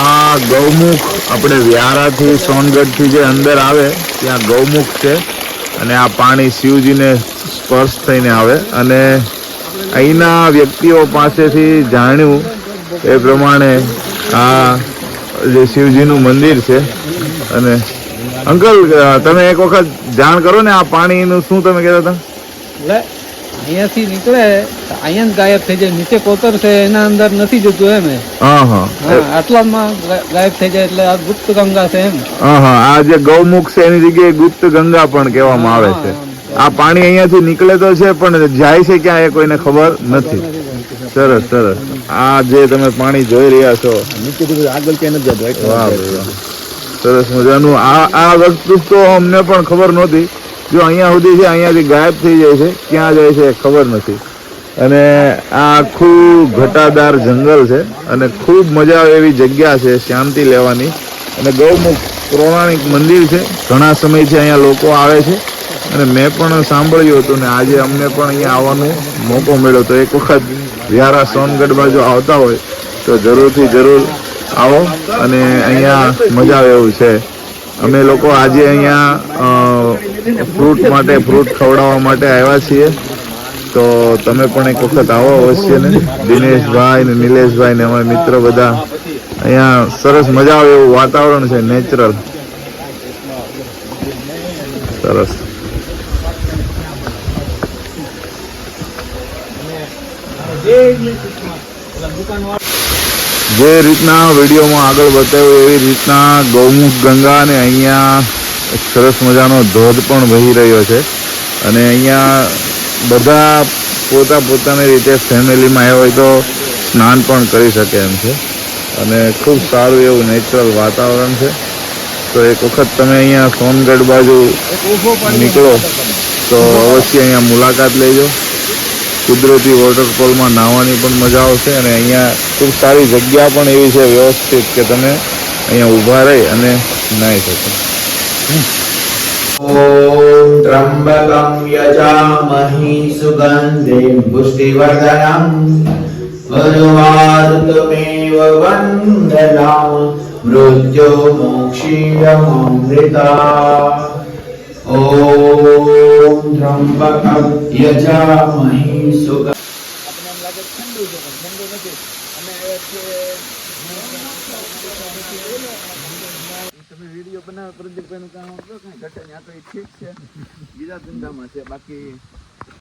આ ગૌમુખ આપણે વ્યારાથી સોનગઢથી જે અંદર આવે, ત્યાં ગૌમુખ છે. અને આ પાણી શિવજીને સ્પર્શ થઈને આવે. અને અહીંના વ્યક્તિઓ પાસેથી જાણ્યું એ પ્રમાણે આ જે શિવજીનું મંદિર છે. અને અંકલ તમે એક વખત જાણ કરો ને આ પાણીનું શું તમે કહેતા હતા? અહીંયાથી નીકળે અહીંયા ગાયબ થઈ જાય. નીચે કોતર છે એના અંદર નથી જતું એમ આટલામાં ગાયબ થઈ જાય એટલે આ ગુપ્ત ગંગા છે એમ. હા હા. આ જે ગૌમુખ છે એની જગ્યાએ ગુપ્ત ગંગા પણ કહેવામાં આવે છે. આ પાણી અહીંયાથી નીકળે તો છે પણ જાય છે ક્યાં એ કોઈને ખબર નથી. સરસ સરસ. આ જે તમે પાણી જોઈ રહ્યા છો. આગળ ક્યાં નથી જતો. સરસ મજાનું. આ આ વસ્તુ તો અમને પણ ખબર નહોતી. જો અહીંયા સુધી છે, અહીંયાથી ગાયબ થઈ જાય છે, ક્યાં જાય છે ખબર નથી. અને આ આખું ઘટાદાર જંગલ છે અને ખૂબ મજા આવે એવી જગ્યા છે શાંતિ લેવાની. અને ગૌમુખ પૌરાણિક મંદિર છે, ઘણા સમયથી અહીંયા લોકો આવે છે. અને મેં પણ સાંભળ્યું હતું ને આજે અમને પણ અહીંયા આવવાનો મોકો મળ્યો. તો એક વખત વ્યારા સોનગઢમાં જો આવતા હોય, તો જરૂરથી જરૂર આવો અને અહીંયા મજા આવે એવું છે. અમે લોકો આજે અહીંયા ફ્રૂટ માટે, ફ્રૂટ ખવડાવવા માટે આવ્યા છીએ. તો તમે પણ એક વખત આવો અવશ્ય ને. દિનેશભાઈ ને નિલેશભાઈ ને અમારા મિત્ર બધા. અહીંયા સરસ મજા આવે એવું વાતાવરણ છે, નેચરલ. સરસ. જે રીતના વિડીયોમાં આગળ બતાવ્યું એવી રીતના ગૌમુખ ગંગા અને અહીંયા એક સરસ મજાનો ધોધ પણ વહી રહ્યો છે. અને અહીંયા બધા પોતા પોતાની રીતે ફેમિલીમાં આવ્યા હોય તો સ્નાન પણ કરી શકે એમ છે. અને ખૂબ સારું એવું નેચરલ વાતાવરણ છે. તો એક વખત તમે અહીંયા સોનગઢ બાજુ નીકળો તો અવશ્ય અહીંયા મુલાકાત લેજો. કુદરતી વોટરફોલમાં નાહવાની પણ મજા આવશે અને અહીંયા ખૂબ સારી જગ્યા પણ એવી છે વ્યવસ્થિત કે તમે અહીંયા ઊભા રહી અને નાહી શકો. ઓમ ત્રંબકમ યજામહે સુગ આપણે એમ તમે વીડિયો બનાવો, પ્રદીપભાઈનું કામ આપો કંઈ ઘટે આ તો એ ઠીક છે. બીજા ધંધામાં છે, બાકી